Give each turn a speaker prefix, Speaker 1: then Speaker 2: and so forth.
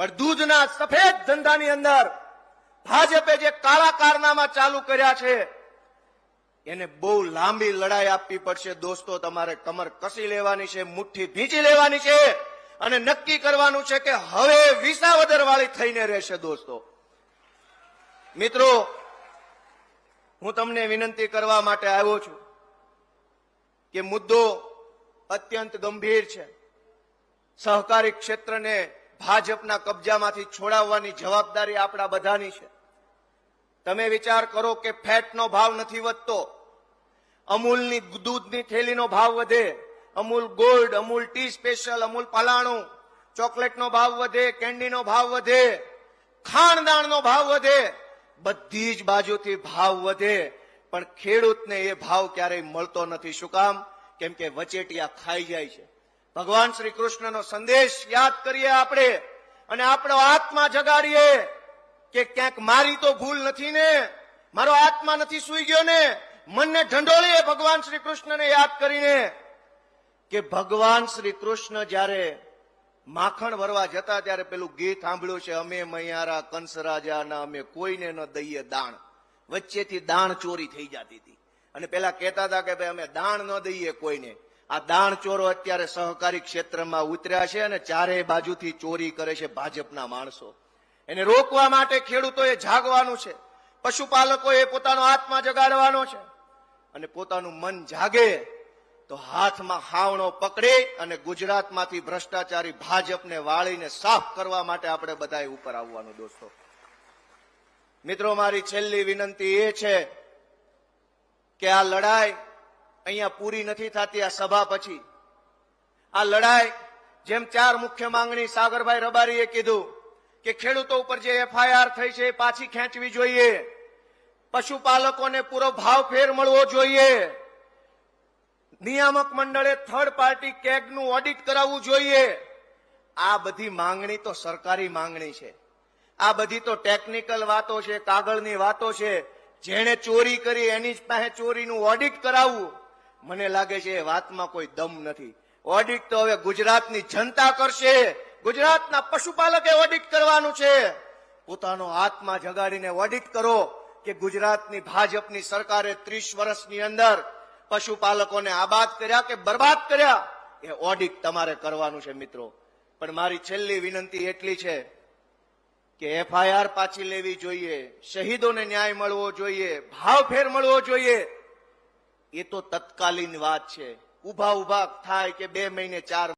Speaker 1: પણ દૂધના સફેદ ધંધાની અંદર ભાજપે જે કાળા કારનામા ચાલુ કર્યા છે, એને બહુ લાંબી લડાઈ આપવી પડશે. દોસ્તો, તમારે કમર કસી લેવાની છે, મુઠ્ઠી ભીંચી લેવાની છે અને નક્કી કરવાનું છે કે હવે વિસાવદર વાળી થઈને રહેશે, દોસ્તો. મિત્રો, હું તમને વિનંતી કરવા માટે આવ્યો છું કે મુદ્દો અત્યંત ગંભીર છે. સહકારી ક્ષેત્રને ભાજપના કબજામાંથી છોડાવવાની જવાબદારી આપણા બધાની છે. તમે વિચાર કરો કે ફેટનો ભાવ નથી વધતો. અમૂલની દૂધની થેલીનો ભાવ વધે. Amul gold, Amul tea special, Amul પલાણું. ચોકલેટનો ભાવ વધે, કેન્ડીનો ભાવ વધે. ખાણદાણનો ભાવ વધે. બધી જ બાજુથી ભાવ વધે. પણ ખેડૂતને એ ભાવ ક્યારેય મળતો નથી. શું કામ? કેમ કે વચેટિયા ખાઈ જાય છે. ભગવાન શ્રી કૃષ્ણનો સંદેશ યાદ કરીએ આપણે અને આપણો આત્મા જગાડીએ કે ક્યાંક મારી તો ભૂલ નથી ને, મારો આત્મા નથી સુઈ ગયો ને, મનને ઢંઢોળીએ ભગવાન શ્રી કૃષ્ણને યાદ કરીને કે ભગવાન શ્રી કૃષ્ણ જ્યારે માખણ ભરવા જતા ત્યારે પેલું ગીત સાંભળ્યું છે, અમે મૈયારા કંસ રાજાના અમે કોઈને ન દઈએ દાણ. વચ્ચેથી દાણ ચોરી થઈ જતી હતી. અને પેલા કહેતા હતા કે ભાઈ, અમે દાણ ન દઈએ કોઈને. આ દાણ ચોરો અત્યારે સહકારી ક્ષેત્રમાં ઉતર્યા છે અને ચારે બાજુથી ચોરી કરે છે ભાજપના માણસો. એને રોકવા માટે ખેડૂતોએ જાગવાનું છે. પશુપાલકોએ પોતાનો આત્મા જગાડવાનો છે. અને પોતાનું મન જાગે તો હાથમાં હાવણો પકડી અને ગુજરાતમાંથી ભ્રષ્ટાચારી ભાજપને વાળીને સાફ કરવા માટે આપણે બધાએ ઉપર આવવાનું, દોસ્તો. મિત્રો, મારી છેલ્લી વિનંતી એ છે કે આ લડાઈ અહીંયા પૂરી નથી થતી આ સભા પછી. આ લડાઈ જેમ ચાર મુખ્ય માંગણી સાગરભાઈ રબારીએ કીધું કે ખેડૂતો ઉપર જે એફઆઈઆર થઈ છે એ પાછી ખેંચવી જોઈએ. પશુપાલકોને પૂરો ભાવ ફેર મળવો જોઈએ. નિયામક મંડળે થર્ડ પાર્ટી કેગનું ઓડિટ કરાવવું જોઈએ. આ બધી માંગણી તો સરકારી માંગણી છે. આ બધી તો ટેકનિકલ વાતો છે, કાગળની વાતો છે. જેણે ચોરી કરી એની જ પાસે ચોરીનું ઓડિટ કરાવવું. મને લાગે છે એ વાતમાં કોઈ દમ નથી. ઓડિટ તો હવે ગુજરાતની જનતા કરશે. ગુજરાતના પશુપાલકે ઓડિટ કરવાનું છે. પોતાનો આત્મા જગાડીને ઓડિટ કરો કે ગુજરાતની ભાજપની સરકારે ત્રીસ વર્ષની અંદર પશુપાલકોને આબાદ કર્યા કે બરબાદ કર્યા, એ ઓડિટ તમારે કરવાનું છે મિત્રો. પણ મારી છેલ્લી વિનંતી એટલી છે કે એફઆઈઆર પાછી લેવી જોઈએ, શહીદોને ન્યાય મળવો જોઈએ ભાવ ફેર મળવો જોઈએ એ તો તત્કાલીન વાત છે. ઊભા ઊભા થાય કે બે મહિને ચાર